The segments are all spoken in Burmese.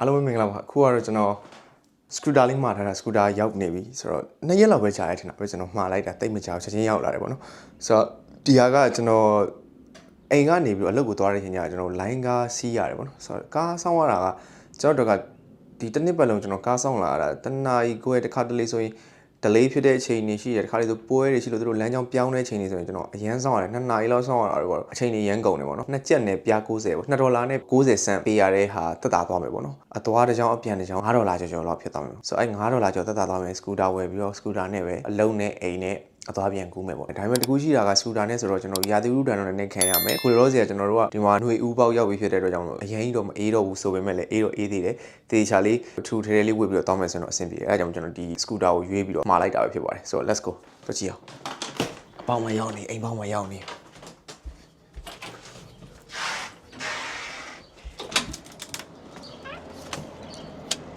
အားလုံးပဲမင်္ဂလာပါအခုကတော့ကျွန်တော်စကူတာလေးမှာထားတာစကူတာရောက်နေပြီဆိုတော့နှစ်ရက်လောက်ပဲကြာရထင်တာပြီးတော့ကျွန်တော်မှားလိုက်တာတိတ်မကြောက်ချက်ချင်းရောက်လာတယ်ပေါ့နော်ဆိုတော့ဒီဟာကကျွန်တော်အိမ်ကနေပြီးတော့အလုပ်ကိုသွားတဲ့ချိန်ကျကျွန်တော်လိုင်းကားစီးရတယ်ပေါ့နော်ဆိုတော့ကားဆောင်းရတာကကျွန်တော်တို့ကဒီတစ်နှစ်ပတ်လုံးကျွန်တော်ကားဆောင်းလာတာတနာရီကိုယ်တစ်ခါတလေဆိုရင် delay ဖြစ်တဲ့အချိန်တွေရှိတယ်တစ်ခါလေဆိုပွဲတွေရှိလို့သူတို့လမ်းကြောင်းပြောင်းတဲ့အချိန်တွေဆိုရင်ကျွန်တော်အရန်ဆောင်းရတယ်2နာရီလောက်ဆောင်းရတာတော့အချိန်တွေရန်ကုန်တယ်ပေါ့နော်နှစ်ကျက်နဲ့ပြား90ပေါ့2ဒေါ်လာနဲ့90စံပေးရတဲ့ဟာတက်တာသွားမယ်ပေါ့နော်အသွားတစ်ကြောင်းအပြန်တစ်ကြောင်း5ဒေါ်လာကျော်ကျော်လောက်ဖြစ်သွားမယ်ဆိုတော့အဲ5ဒေါ်လာကျော်တက်တာသွားမယ်စကူတာဝယ်ပြီးတော့စကူတာနဲ့ပဲအလုံးနဲ့အိမ်နဲ့ အသွားပြန်ကူးမယ်ပေါ့ဒါပေမဲ့တကူရှိတာကစကူတာနဲ့ဆိုတော့ကျွန်တော်ရာသီဥတုတန်တော့လည်းခံရမယ်ခုလောစီကကျွန်တော်တို့ကဒီမှာຫນွေဥပေါက်ရောက်ပြီးဖြစ်တဲ့အတွက်ကြောင့်အရင်ကြီးတော့မအေးတော့ဘူးဆိုပေမဲ့လည်းအေးတော့အေးသေးတယ်တေချာလေးထူထဲထဲလေးဝေ့ပြီးတော့တောင်းမယ်ဆိုတော့အဆင်ပြေတယ်အဲဒါကြောင့်ကျွန်တော်ဒီစကူတာကိုရွေးပြီးတော့မှာလိုက်တာပဲဖြစ်ပါတယ်ဆိုတော့ let's go တော့ကြည့်အောင်ပေါင်မရောက်နေအိမ်ပေါင်မရောက်နေ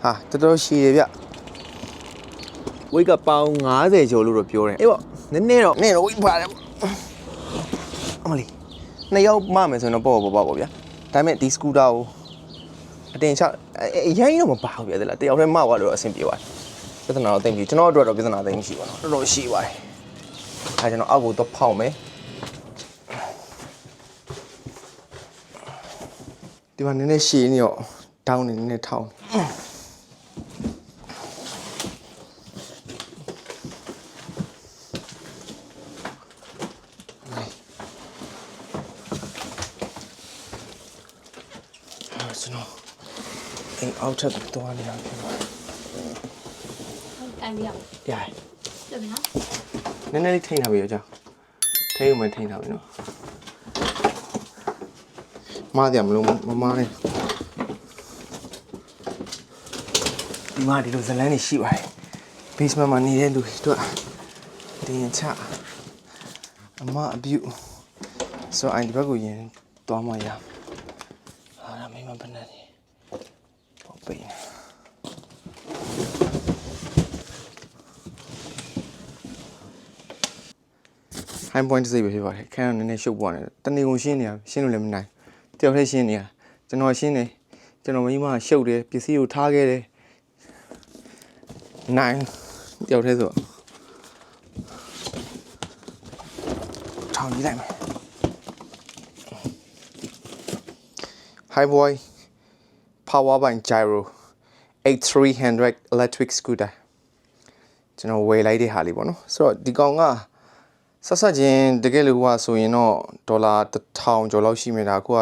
ဟာတော်တော်ရှည်တယ်ဗျဝိတ်ကပေါင်90ကျော်လို့တော့ပြောတယ်အေးပေါ့ နည်းနည်းတော့နည်းတော့ဝိတ်ပါတယ်ပေါ့အမလီနှစ်ယောက်မှမယ်ဆိုရင်တော့ပေါ့ပေါ့ပေါ့ပေါ့ဗျာဒါပေမဲ့ဒီစကူတာကိုအတင်ချအရင်တော့မပါဘူးဗျာတဲ့လားတယောက်တည်းမှသွားလို့တော့အဆင်ပြေပါတယ်ပြဿနာတော့သိမ့်ပြီကျွန်တော်အတွက်တော့ပြဿနာသိမ့်မရှိပါဘူးတော်တော်ရှိပါတယ်အဲကျွန်တော်အောက်ကိုတော့ဖောက်မယ်ဒီမှာနည်းနည်းရှည်နေတော့တောင်းနေနည်းနည်းထောင်း အဲ့ကျွန်တော် အိမ်အောက်ထပ်သွားနေတာဖြစ်ပါတိုင်ပြရအောင်ရရပြမယ်နော်နည်းနည်းလေးထိန်းထားပြီရောကြောက်ထိန်းအောင်မထိန်းထားပြီနော်မားတယ်မလို့မမားနဲ့ဒီမှာဒီလိုဇလန်းနေရှိပါတယ် basement မှာနေတဲ့လူတွေတို့တင်ချအမအပြုဆိုအိုင်ဒီဘက်ကိုရင်သွားမှရဟာဒါမိမဘယ်နဲ့လဲ ပေါ့ပိန် high point စိတ်ပဲဖြစ်ပါတယ်ခန်းကနည်းနည်းရှုပ်ပွားနေတယ်တနေကုန်ရှင်းနေရရှင်းလို့လည်းမနိုင်တယောက်တည်းရှင်းနေရကျွန်တော်ရှင်းနေကျွန်တော်မိမရှုပ်တယ်ပစ္စည်းကိုထားခဲ့တယ်နိုင်တယောက်တည်းဆိုတော့ထောင်ကြည့်လိုက်မယ် Hi boy power by gyro 8300 electric scooter ကျွန်တော်ဝယ်လိုက်တဲ့ဟာလေးပေါ့နော်ဆိုတော့ဒီကောင်ကဆက်ဆက်ချင်းတကယ်လို့ကဆိုရင်တော့ဒေါ်လာ1000ကျော်လောက်ရှိနေတာအခုက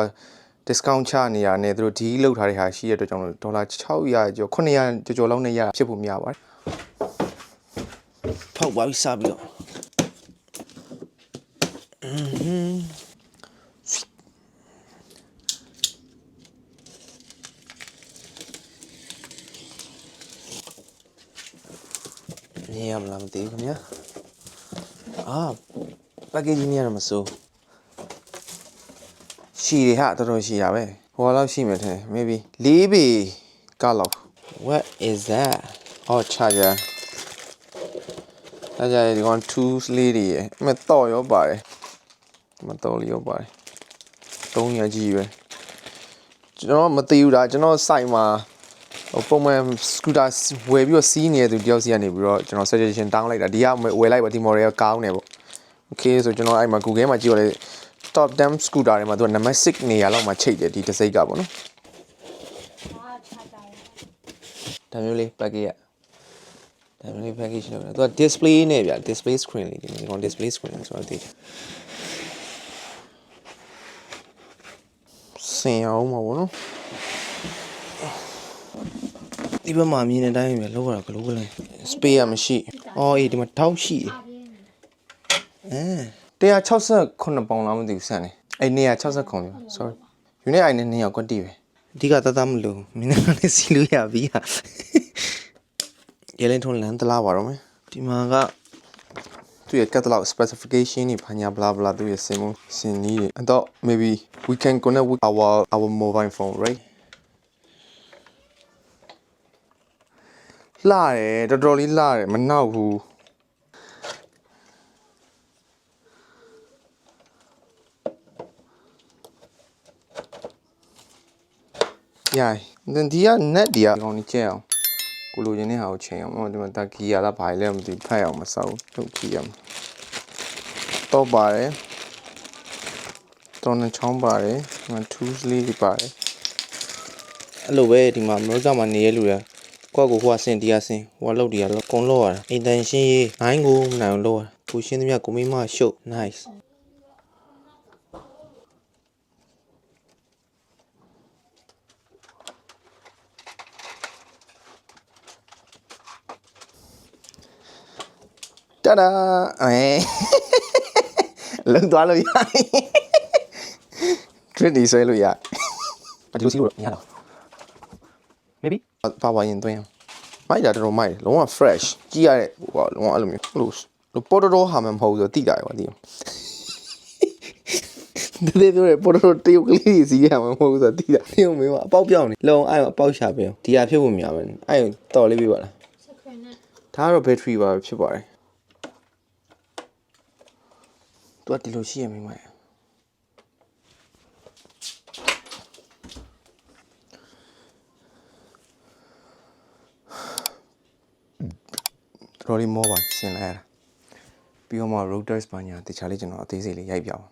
discount ချနေရနဲ့သူတို့ဒီလောက်ထားတဲ့ဟာရှိရတဲ့အတွက်ကြောင့်လို့ဒေါ်လာ600ကျော်900ကျော်ကျော်လောက်နဲ့ရဖြစ်ဖို့များပါတယ်ဖောက်ပါပြီးစပြီးတော့ နေရမလားမသိဘူးခင်ဗျာအာ package နေရမှာမစိုးရှည်တယ်ဟာတော်တော်ရှည်ရပဲဟိုလောက်ရှိမယ်ထင်တယ် maybe ၄ပေကလောက် what is that oh charger charger ဒီကောင် tools လေးတွေရယ်အမတော့ရောပါတယ်မတော့လေးရောပါတယ်300ကြီးပဲကျွန်တော်မသိဘူးဒါကျွန်တော် site မှာ ဟိုပုံမှန် scooter ဝယ်ပြီးတော့စီးနေတဲ့သူတယောက်စီကနေပြီးတော့ကျွန်တော် suggestion တောင်းလိုက်တာဒီကဝယ်လိုက်ပါဒီ model ကကောင်းတယ်ပေါ့ okay ဆိုကျွန်တော်အဲ့မှာ Google မှာကြည့်ရလေ top 10 scooter တွေမှာသူက number 6နေရာလောက်မှာချိန်တယ်ဒီတစ်စိတ်ကပေါ့နော်အာချာတာရဒါမျိုးလေး package ရဒါမျိုးလေး package လုပ်တယ်သူက display နဲ့ဗျ display screen လေးဒီမှာဒီကောင် display screen ဆိုတော့သိတယ်စင်အောင်မှာပေါ့နော် ဒီဘက်မှာမြင်တဲ့အတိုင်းပဲလောက်ရတာဂလိုးကလေး space ကမရှိအော်အေးဒီမှာထောက်ရှိတယ်အားပြင်းအဲနေ168ပေါင်လားမသိဘူးဆန်နေအဲ့169ပြီ sorry ယူနေအိုင်နဲ့200ကွက်တီးပဲအဓိကတသားမလို့မင်းကလည်းစီလို့ရပြီဟာရဲလင်းထုံးလန်တလားပါတော့မယ်ဒီမှာကသူရဲ့ catalog specification တွေဘာညာ blah blah သူရဲ့စင်မစင်နီးတွေ I thought maybe we can connect with our our mobile phone right လှတယ်တော်တော်လေးလှတယ်မနှောက်ဘူးရိုင် then ဒီက net ဒီကဒီကောင်ကြီးကျဲအောင်ကိုလိုချင်တဲ့ဟာကိုချိန်အောင်ဟောဒီမှာတက်ဂီယာလားဘာလဲမသိဘူးဖတ်အောင်မစောက်ထုတ်ကြည့်ရမယ်တော့ပါတယ်တော့နှချောင်းပါတယ်ဒီမှာ tools လေးတွေပါတယ်အဲ့လိုပဲဒီမှာမလို့ကမှာနေရလူရ ကိုယ့်ကိုဟိုကစင်တရားစင်ဟိုကလောက်တရားလောက်ကုံလောက်ရတာအင်တန်ရှင်းရေးဘိုင်းကိုမနိုင်အောင်လောက်ရတာကိုရှင်းသမျှကိုမိမရှုပ် nice တဒါအဲလုံသွားလို့ရထရစ်ဒီဆွဲလို့ရအဒီလိုစီလို့မရတော့ maybe ပါပါရင်သွင်းမိုက်တာတော်တော်မိုက်တယ်လုံးဝ fresh ကြည့်ရတဲ့ဟိုလုံးဝအဲ့လိုမျိုးလို့လို့ပေါ်တော်ဟာမှမဟုတ်ဆိုတိတာကွာဒီဒီလိုပြောရပေါ်တော်တရုတ်ကလေးစီရမှာမဟုတ်ဆိုတိတာဒီလိုမျိုးအပေါက်ပြောင်းနေလုံအဲ့အပေါက်ရှာပဲဒီဟာဖြစ်ဖို့များမယ်အဲ့တော်လေးပြပါလားစခရနဲ့ဒါကတော့ battery ပါပဲဖြစ်ပါတယ်သူကဒီလိုရှိရမိမ တော်တော်လေးမောပါဆင်လိုက်ရတာပြီးတော့မှ routers ဘာညာတခြားလေးကျွန်တော်အသေးစိတ်လေးရိုက်ပြအောင်